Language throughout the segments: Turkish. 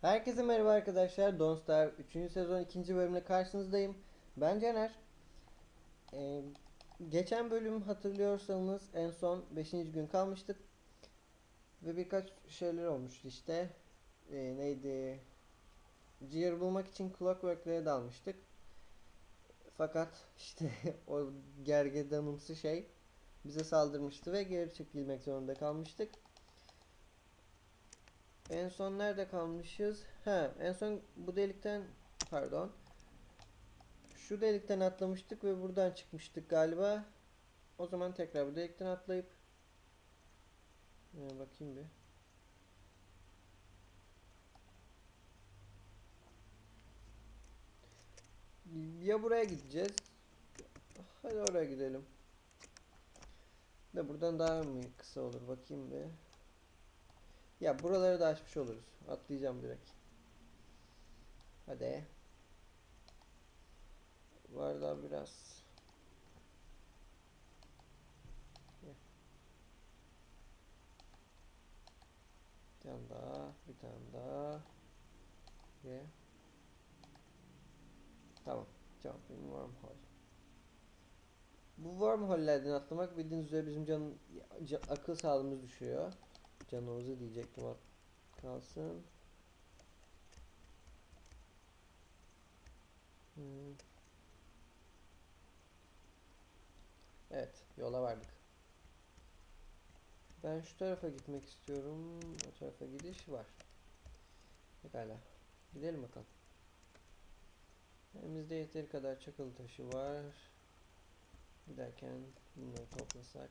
Herkese merhaba arkadaşlar. Don't Starve 3. sezon 2. bölümle karşınızdayım. Ben Caner. Ee, geçen bölüm hatırlıyorsanız en son 5. gün kalmıştık. Ve birkaç şeyler olmuştu işte. Ee, neydi? Gear bulmak için Clockwork'lere dalmıştık. Fakat işte o gergedanımsı şey bize saldırmıştı ve geri çekilmek zorunda kalmıştık. En son nerede kalmışız? Ha, en son bu delikten pardon. Şu delikten atlamıştık ve buradan çıkmıştık galiba. O zaman tekrar bu delikten atlayıp Ee, bakayım bir. Ya buraya gideceğiz. Hadi oraya gidelim. De buradan daha mı kısa olur bakayım bir. Ya buraları da açmış oluruz. Atlayacağım direkt. Hadi. Var daha biraz. Bir tane daha, bir tane daha. Ve Tamam. Jumping wormhole. Bu wormhole'lerden atlamak bildiğiniz üzere bizim can, ca- akıl sağlığımız düşüyor. Canımızı diyecektim kalsın. Hmm. Evet, yola vardık. Ben şu tarafa gitmek istiyorum. O tarafa gidiş var. Pekala. Gidelim bakalım. Elimizde yeteri kadar çakıl taşı var. Giderken bunları toplasak.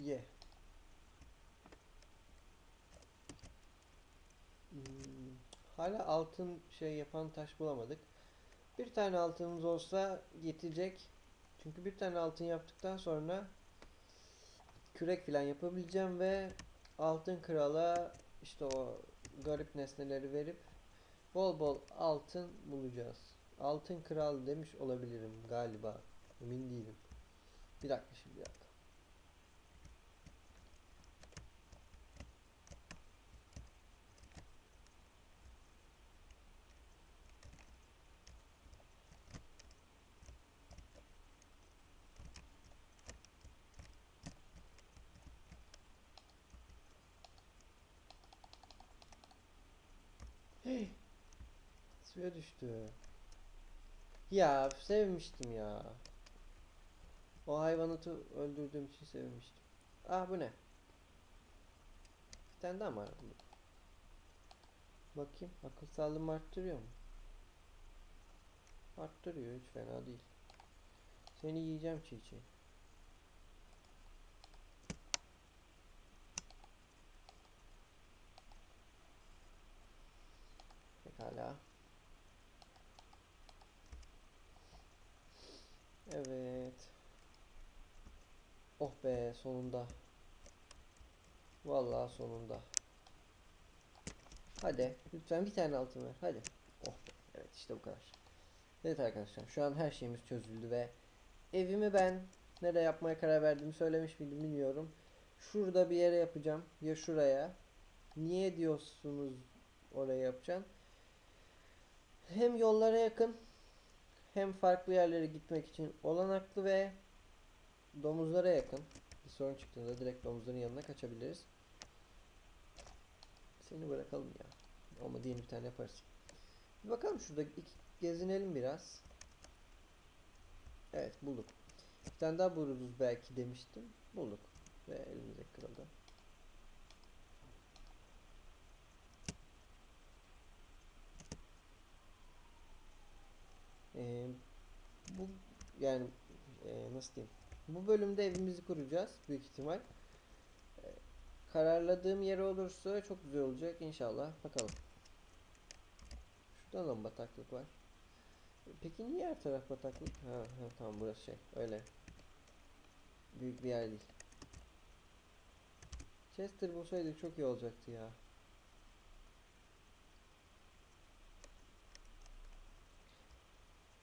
Ye. Hmm, hala altın şey yapan taş bulamadık. Bir tane altınımız olsa yetecek. Çünkü bir tane altın yaptıktan sonra kürek falan yapabileceğim ve altın krala işte o garip nesneleri verip bol bol altın bulacağız. Altın kral demiş olabilirim galiba. Emin değilim. Bir dakika şimdi bir. Suya düştü. Ya sevmiştim ya. O hayvanatı öldürdüğüm için sevmiştim. Ah bu ne? Bir tane daha mı? Bakayım akıl sağlığımı arttırıyor mu? Arttırıyor hiç fena değil. Seni yiyeceğim çiğ çiğ. Pekala. Evet. Oh be sonunda. Vallahi sonunda. Hadi lütfen bir tane altın ver. Hadi. Oh be. Evet işte bu kadar. Evet arkadaşlar şu an her şeyimiz çözüldü ve evimi ben nereye yapmaya karar verdiğimi söylemiş miydim bilmiyorum. Şurada bir yere yapacağım. Ya şuraya. Niye diyorsunuz oraya yapacağım? Hem yollara yakın hem farklı yerlere gitmek için olanaklı ve domuzlara yakın. Bir sorun çıktığında direkt domuzların yanına kaçabiliriz. Seni bırakalım ya. Olmadı yeni bir tane yaparız. Bir bakalım şurada iki, gezinelim biraz. Evet bulduk. Bir tane daha buluruz belki demiştim. Bulduk. Ve elimize kırıldı. Ee, bu yani e, nasıl diyeyim? Bu bölümde evimizi kuracağız büyük ihtimal. Ee, kararladığım yer olursa çok güzel olacak inşallah. Bakalım. Şurada da bataklık var? Peki niye her taraf bataklık? Ha, ha tamam burası şey. Öyle. Büyük bir yer değil. Chester bulsaydık çok iyi olacaktı ya.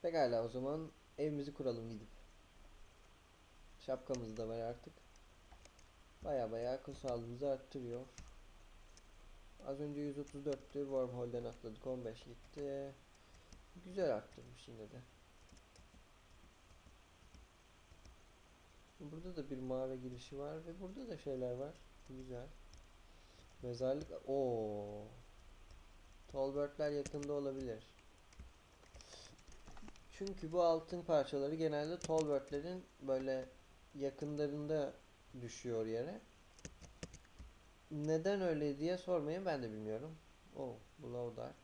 Pekala o zaman evimizi kuralım gidip. Şapkamız da var artık. Baya baya akıl sağlığımızı arttırıyor. Az önce 134'tü. Wormhole'den atladık. 15 gitti. Güzel arttırmış yine de. Burada da bir mağara girişi var ve burada da şeyler var. Güzel. Mezarlık. Oo. Tolbertler yakında olabilir. Çünkü bu altın parçaları genelde Tolbertlerin böyle yakınlarında düşüyor yere. Neden öyle diye sormayın ben de bilmiyorum. Oh, Blow Dart.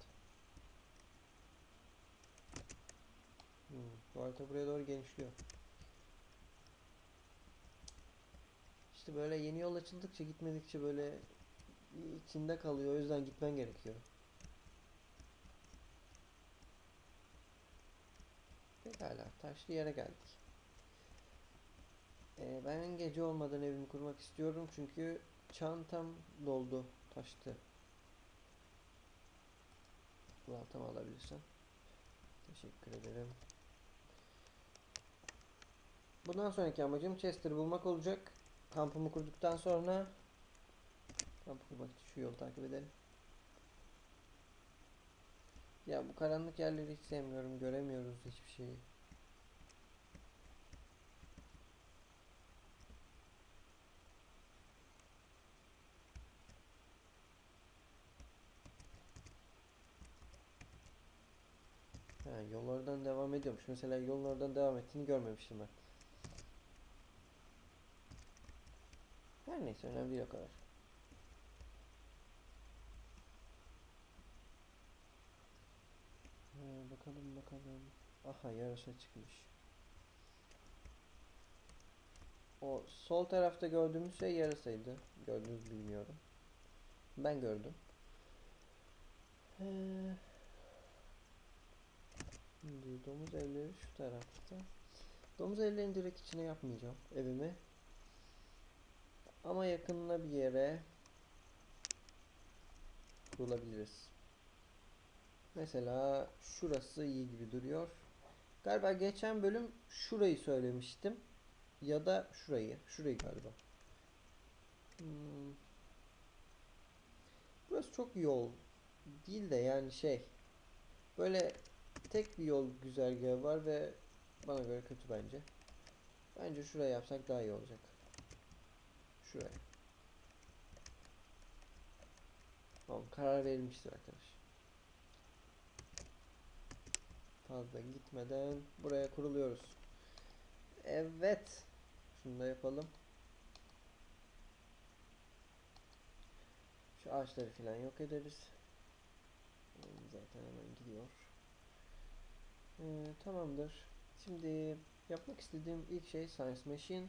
Hmm, bu harita buraya doğru genişliyor. İşte böyle yeni yol açıldıkça gitmedikçe böyle içinde kalıyor. O yüzden gitmen gerekiyor. Pekala, taşlı yere geldik. Ee, ben gece olmadan evimi kurmak istiyorum çünkü çantam doldu, taştı. Baltamı alabilirsem. Teşekkür ederim. Bundan sonraki amacım Chester'ı bulmak olacak. Kampımı kurduktan sonra kampı kurmak için şu yolu takip edelim. Ya bu karanlık yerleri hiç sevmiyorum. Göremiyoruz hiçbir şeyi. Ha, yol devam ediyormuş. Mesela yolun oradan devam ettiğini görmemiştim ben. Her neyse önemli değil o kadar. Ha, bakalım bakalım. Aha yarasa çıkmış. O sol tarafta gördüğümüz şey yarasaydı. Gördünüz bilmiyorum. Ben gördüm. Ee, Şimdi domuz evleri şu tarafta. Domuz evlerini direkt içine yapmayacağım evimi. Ama yakınına bir yere kurulabiliriz. Mesela şurası iyi gibi duruyor. Galiba geçen bölüm şurayı söylemiştim. Ya da şurayı. Şurayı galiba. Hmm. Burası çok yol değil de yani şey. Böyle tek bir yol güzergahı var ve bana göre kötü bence. Bence şuraya yapsak daha iyi olacak. Şuraya. Tamam karar verilmiştir arkadaş. Fazla gitmeden buraya kuruluyoruz. Evet. Şunu da yapalım. Şu ağaçları falan yok ederiz. Zaten hemen gidiyor. Ee, tamamdır. Şimdi yapmak istediğim ilk şey Science Machine.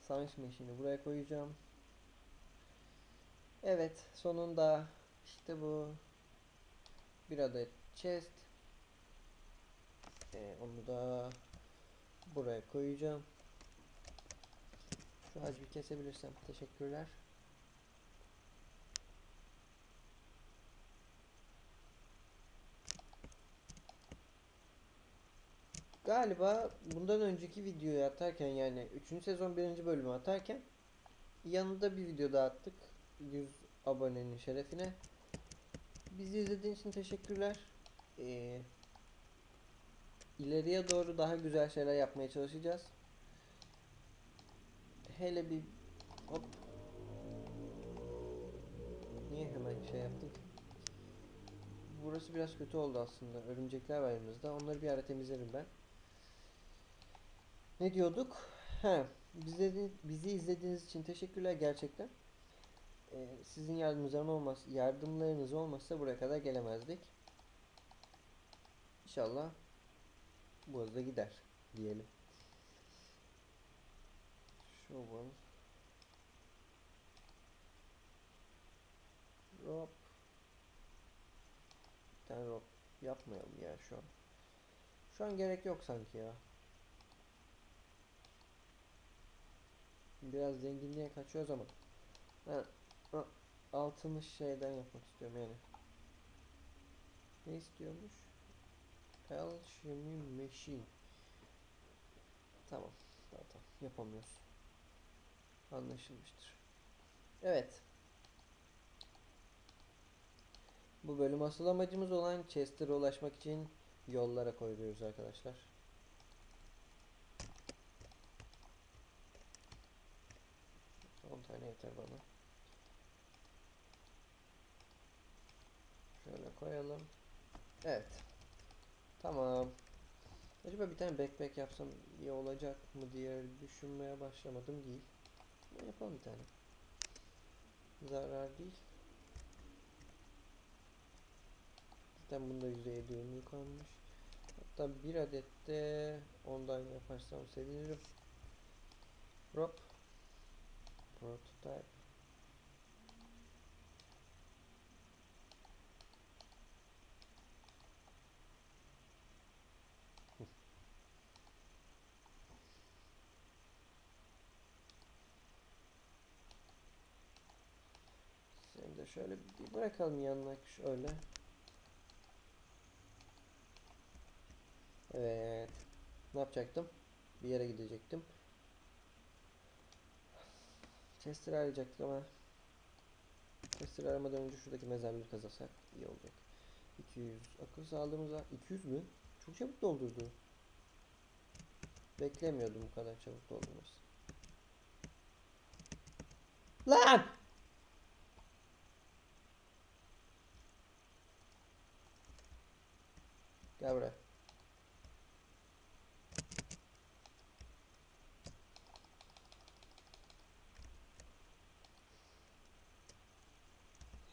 Science Machine'i buraya koyacağım. Evet, sonunda işte bu bir adet chest. Ee, onu da buraya koyacağım. Şu bir kesebilirsem teşekkürler. Galiba bundan önceki videoyu atarken yani 3. sezon 1. bölümü atarken yanında bir video daha attık. 100 abonenin şerefine. Bizi izlediğin için teşekkürler. Ee, ileriye doğru daha güzel şeyler yapmaya çalışacağız. Hele bir hop. Niye hemen şey yaptık? Burası biraz kötü oldu aslında. Örümcekler var yanımızda. Onları bir ara temizlerim ben. Ne diyorduk? He, bizi, bizi izlediğiniz için teşekkürler gerçekten. Ee, sizin yardımlarınız olmaz, yardımlarınız olmazsa buraya kadar gelemezdik. İnşallah bu hızla gider diyelim. Shovel. Rope. Bir tane rope yapmayalım ya şu an. Şu an gerek yok sanki ya. Biraz zenginliğe kaçıyoruz ama ben altını şeyden yapmak istiyorum yani. Ne istiyormuş? Alchemy Machine. Tamam. Zaten yapamıyoruz. Anlaşılmıştır. Evet. Bu bölüm asıl amacımız olan Chester'a ulaşmak için yollara koyuyoruz arkadaşlar. On tane yeter bana. Şöyle koyalım. Evet. Tamam. Acaba bir tane backpack yapsam iyi olacak mı diye düşünmeye başlamadım değil. Ama yapalım bir tane. Zarar değil. Zaten bunda %7 ömrü kalmış. Hatta bir adet de ondan yaparsam sevinirim. Hop. Prototype. Seni de şöyle bir bırakalım yanına şöyle. Evet. Ne yapacaktım? Bir yere gidecektim. Chester arayacaktık ama Chester aramadan önce şuradaki mezarları kazansak iyi olacak. 200 akıl sağlığımıza 200 mü? Çok çabuk doldurdu. Beklemiyordum bu kadar çabuk doldurması. Lan! Gel buraya.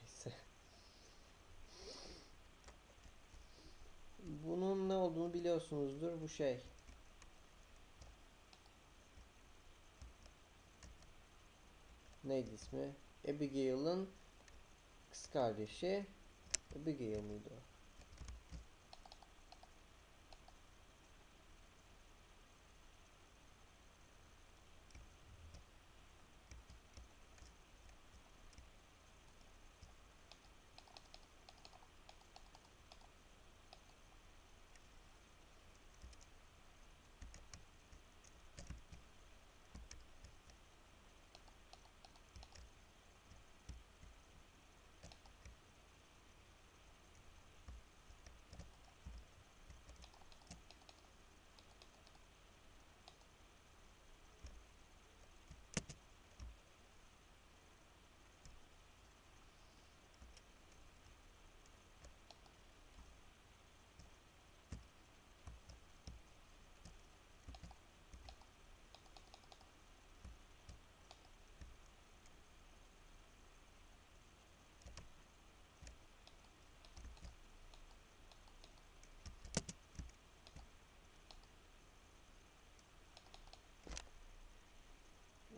Neyse. Bunun ne olduğunu biliyorsunuzdur. Bu şey. Neydi ismi? Abigail'ın kız kardeşi. Abigail mıydı o?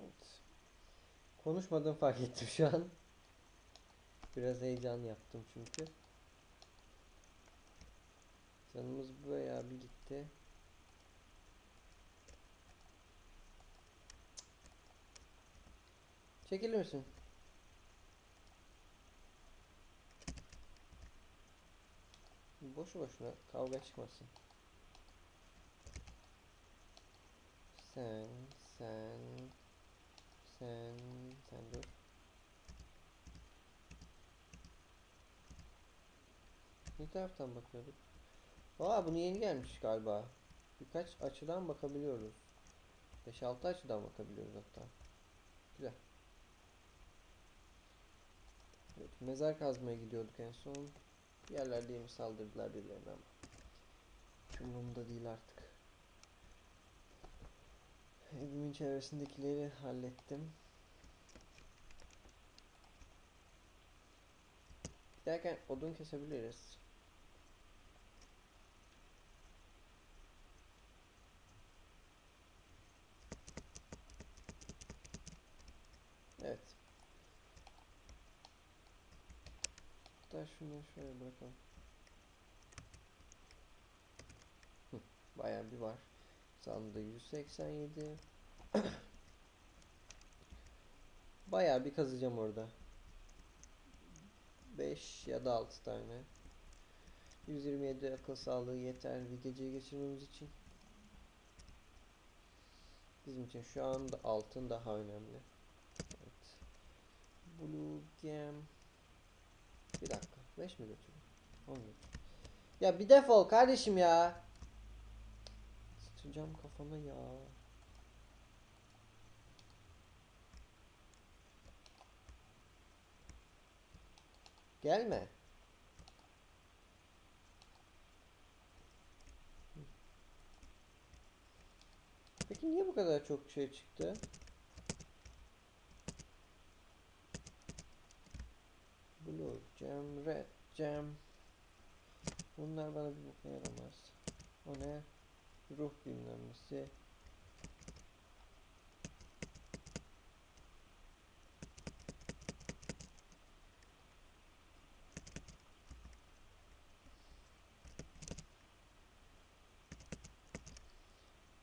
Evet. Konuşmadım fark ettim şu an. Biraz heyecan yaptım çünkü. Canımız bayağı bir gitti. Çekilir misin? Boşu boşuna kavga çıkmasın. Sen, sen, sen, sen dur. Ne taraftan bakıyorduk? Aa bunu yeni gelmiş galiba. Birkaç açıdan bakabiliyoruz. 5-6 açıdan bakabiliyoruz hatta. Güzel. Evet, mezar kazmaya gidiyorduk en son. Bir yerlerde yemi saldırdılar birilerine ama. Umurumda değil artık. Evimin çevresindekileri hallettim. Giderken odun kesebiliriz. Evet. Hatta şunu şöyle bırakalım. Bayağı bir var. Sandığı 187. Bayağı bir kazacağım orada. 5 ya da 6 tane. 127 akıl sağlığı yeter bir geceyi geçirmemiz için. Bizim için şu anda altın daha önemli. Evet. Blue gem. Bir dakika. 5 mi götürüyor? 10 götürüyor. Ya bir defol kardeşim ya. Sıçacağım kafana ya. Gelme. Peki niye bu kadar çok şey çıktı? Blue gem, red gem. Bunlar bana bir boka yaramaz. O ne? Ruh bilmem nesi.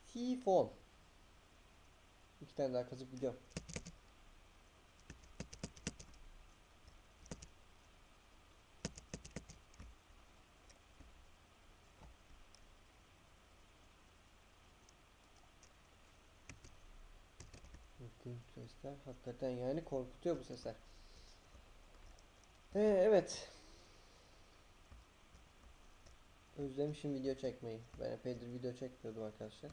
Sifon. İki tane daha kazıp gidiyorum. Sesler. Hakikaten yani korkutuyor bu sesler. Ee, evet. Özlemişim video çekmeyi. Ben epeydir video çekmiyordum arkadaşlar.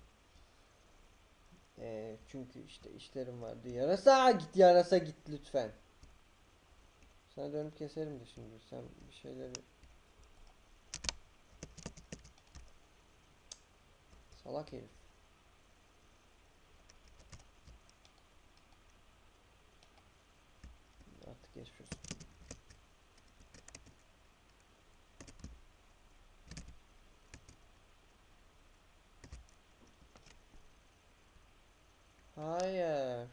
Ee, çünkü işte işlerim vardı. Yarasa git yarasa git lütfen. Sana dönüp keserim de şimdi. Sen bir şeyleri... Salak herif. Artık geçmiş. Hayır.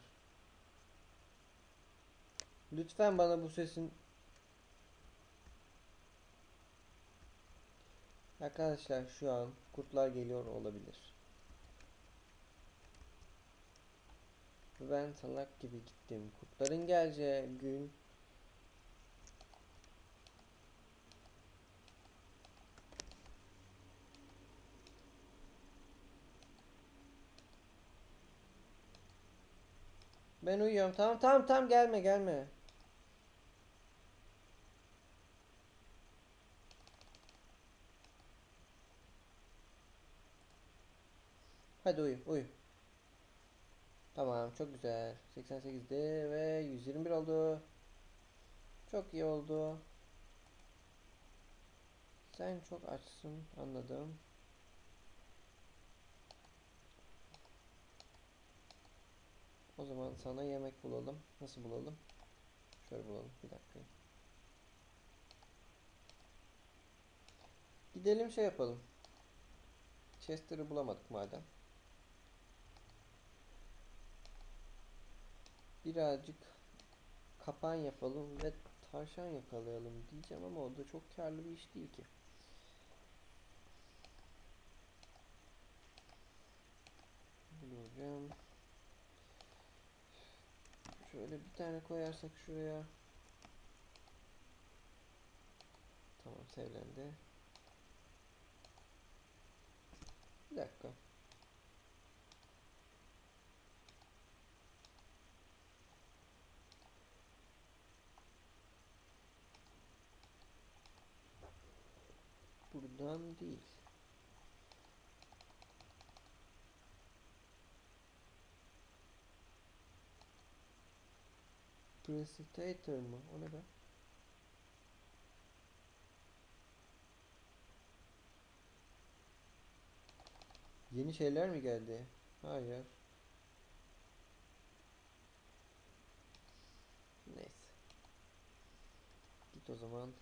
Lütfen bana bu sesin Arkadaşlar şu an kurtlar geliyor olabilir. Ben salak gibi gittim. Kurtların geleceği gün Ben uyuyorum. Tamam tamam tamam gelme gelme. Hadi uyu uyu. Tamam çok güzel. 88'de ve 121 oldu. Çok iyi oldu. Sen çok açsın anladım. O zaman sana yemek bulalım. Nasıl bulalım? Şöyle bulalım. Bir dakika. Gidelim şey yapalım. Chester'ı bulamadık madem. Birazcık kapan yapalım ve tavşan yakalayalım diyeceğim ama o da çok karlı bir iş değil ki. Bulacağım. Şöyle bir tane koyarsak şuraya. Tamam sevlendi. Bir dakika. Buradan değil. Precipitator mı? O ne be? Yeni şeyler mi geldi? Hayır. Neyse. Git o zaman.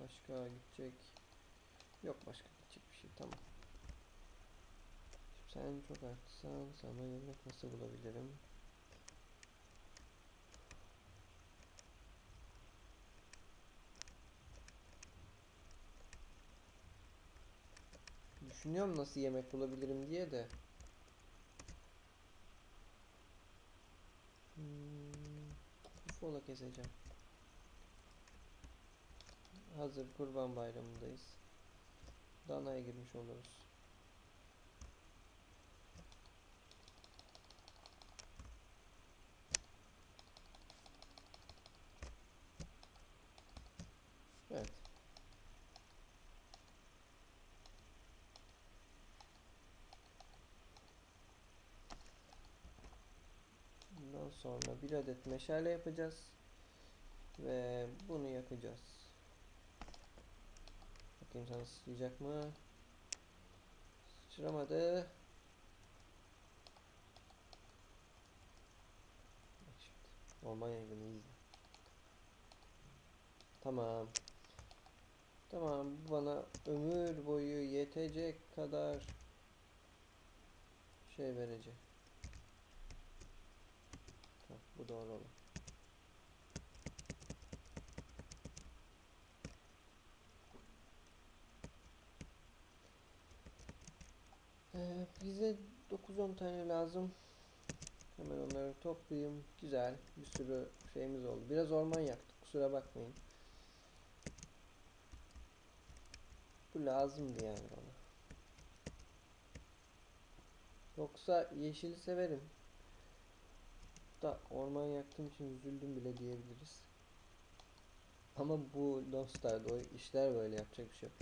Başka gidecek. Yok başka gidecek bir şey. Tamam. Şimdi sen çok artsan sana yemek nasıl bulabilirim? Düşünüyorum nasıl yemek bulabilirim diye de. Hmm, Ufola keseceğim. Hazır kurban bayramındayız. Danaya girmiş oluruz. Sonra bir adet meşale yapacağız. Ve bunu yakacağız. Bakayım sana sıçrayacak mı? Sıçramadı. Orman yangını izle. Tamam. Tamam bu bana ömür boyu yetecek kadar şey verecek. Bu doğru olan. Ee, bize 9-10 tane lazım. Hemen onları toplayayım. Güzel. Bir sürü şeyimiz oldu. Biraz orman yaktık. Kusura bakmayın. Bu lazımdı yani bana. Yoksa yeşili severim. Da orman yaktığım için üzüldüm bile diyebiliriz. Ama bu Lost'larda o işler böyle yapacak bir şey yok.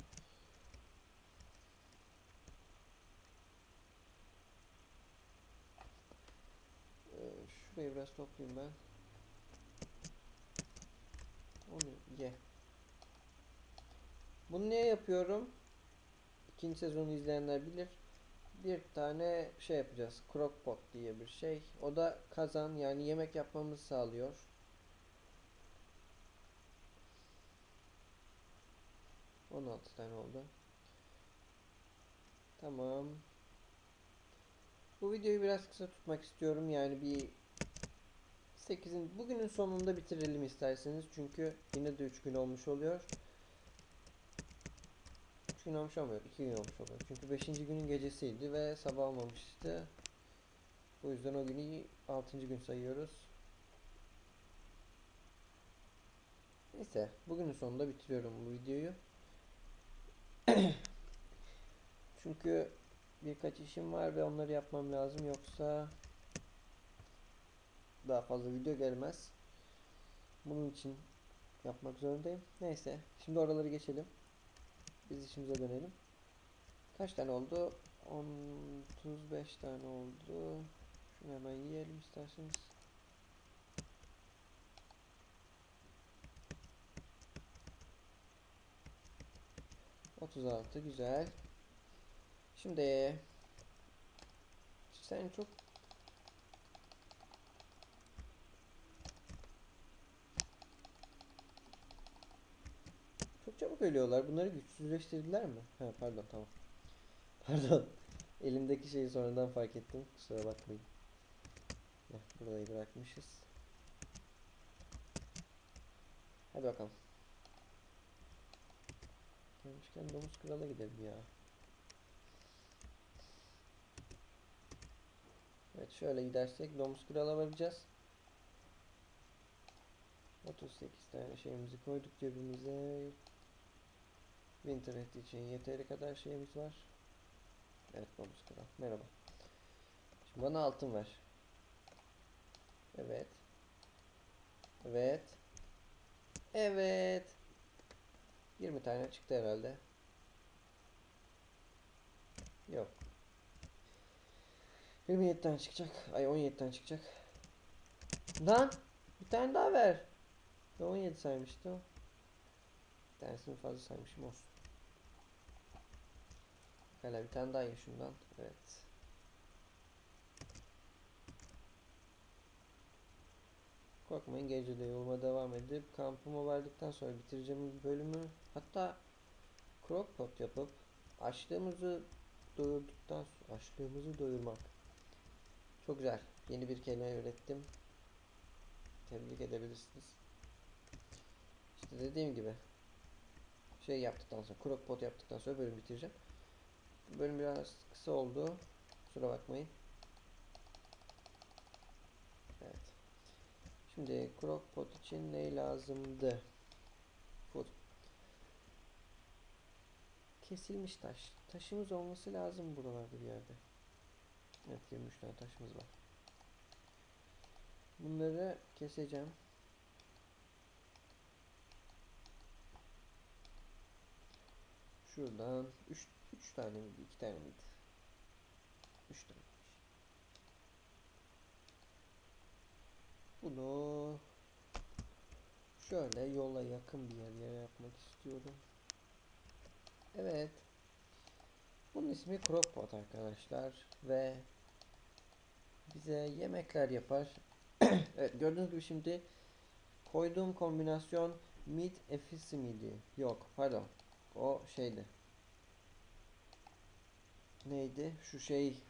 Ee, şurayı biraz toplayayım ben. Onu ye. Bunu niye yapıyorum? İkinci sezonu izleyenler bilir. Bir tane şey yapacağız. Crockpot diye bir şey. O da kazan yani yemek yapmamızı sağlıyor. On altı tane oldu. Tamam. Bu videoyu biraz kısa tutmak istiyorum. Yani bir 8'in bugünün sonunda bitirelim isterseniz. Çünkü yine de 3 gün olmuş oluyor. 3 gün olmuş olmuyor. 2 gün olmuş oluyor. Çünkü 5. günün gecesiydi ve sabah olmamıştı. Bu yüzden o günü 6. gün sayıyoruz. Neyse. Bugünün sonunda bitiriyorum bu videoyu. Çünkü birkaç işim var ve onları yapmam lazım. Yoksa daha fazla video gelmez. Bunun için yapmak zorundayım. Neyse. Şimdi oraları geçelim. Biz işimize dönelim. Kaç tane oldu? 10, 35 tane oldu. Şunu hemen yiyelim isterseniz. Otuz altı güzel. Şimdi sen çok çabuk ölüyorlar. Bunları güçsüzleştirdiler mi? Ha pardon tamam. Pardon. Elimdeki şeyi sonradan fark ettim. Kusura bakmayın. Heh, burayı bırakmışız. Hadi bakalım. Gelmişken domuz krala gidelim ya. Evet şöyle gidersek domuz krala varacağız. 38 tane şeyimizi koyduk cebimize. Winterhead için yeteri kadar şeyimiz var. Evet domuz kral. Merhaba. Şimdi bana altın ver. Evet. Evet. Evet. 20 tane çıktı herhalde. Yok. 27 tane çıkacak. Ay 17 tane çıkacak. Lan bir tane daha ver. Ben 17 saymıştım. Bir tanesini fazla saymışım olsun. Hala bir tane daha ye şundan. Evet. Korkmayın gece de yoluma devam edip kampıma vardıktan sonra bitireceğim bölümü. Hatta crockpot yapıp açlığımızı doyurduktan sonra açlığımızı doyurmak. Çok güzel. Yeni bir kelime ürettim tebrik edebilirsiniz. İşte dediğim gibi şey yaptıktan sonra crockpot yaptıktan sonra bölüm bitireceğim bölüm biraz kısa oldu kusura bakmayın evet Şimdi crockpot için ne lazımdı? Food. Kesilmiş taş. Taşımız olması lazım buralarda bir yerde. Evet 23 tane taşımız var. Bunları keseceğim. Şuradan 3 3 tane miydi? 2 tane miydi? 3 tane. Bunu şöyle yola yakın bir yerlere yapmak istiyorum. Evet. Bunun ismi Crockpot arkadaşlar ve bize yemekler yapar. evet gördüğünüz gibi şimdi koyduğum kombinasyon meat efisi miydi? Yok pardon. O şeydi. Neydi? Şu şey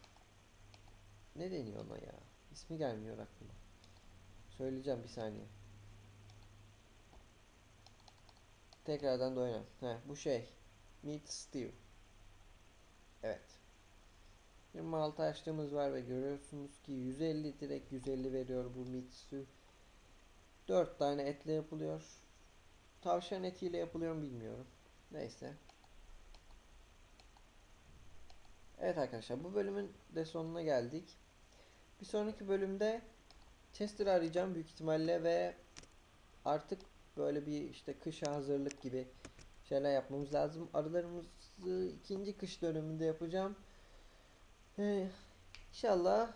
ne deniyor ona ya? İsmi gelmiyor aklıma. Söyleyeceğim bir saniye. Tekrardan da oynayalım. Bu şey. Meat stew. Evet. 26 açtığımız var ve görüyorsunuz ki 150 direkt 150 veriyor bu meat stew. 4 tane etle yapılıyor. Tavşan etiyle yapılıyor mu bilmiyorum. Neyse. Evet arkadaşlar bu bölümün de sonuna geldik. Bir sonraki bölümde Chester'ı arayacağım büyük ihtimalle ve artık böyle bir işte kışa hazırlık gibi şeyler yapmamız lazım. Arılarımızı ikinci kış döneminde yapacağım. Ee, inşallah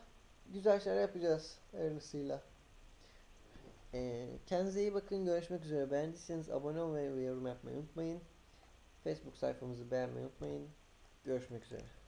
güzel şeyler yapacağız hayırlısıyla. Ee, kendinize iyi bakın. Görüşmek üzere. Beğendiyseniz abone olmayı ve yorum yapmayı unutmayın. Facebook sayfamızı beğenmeyi unutmayın. Görüşmek üzere.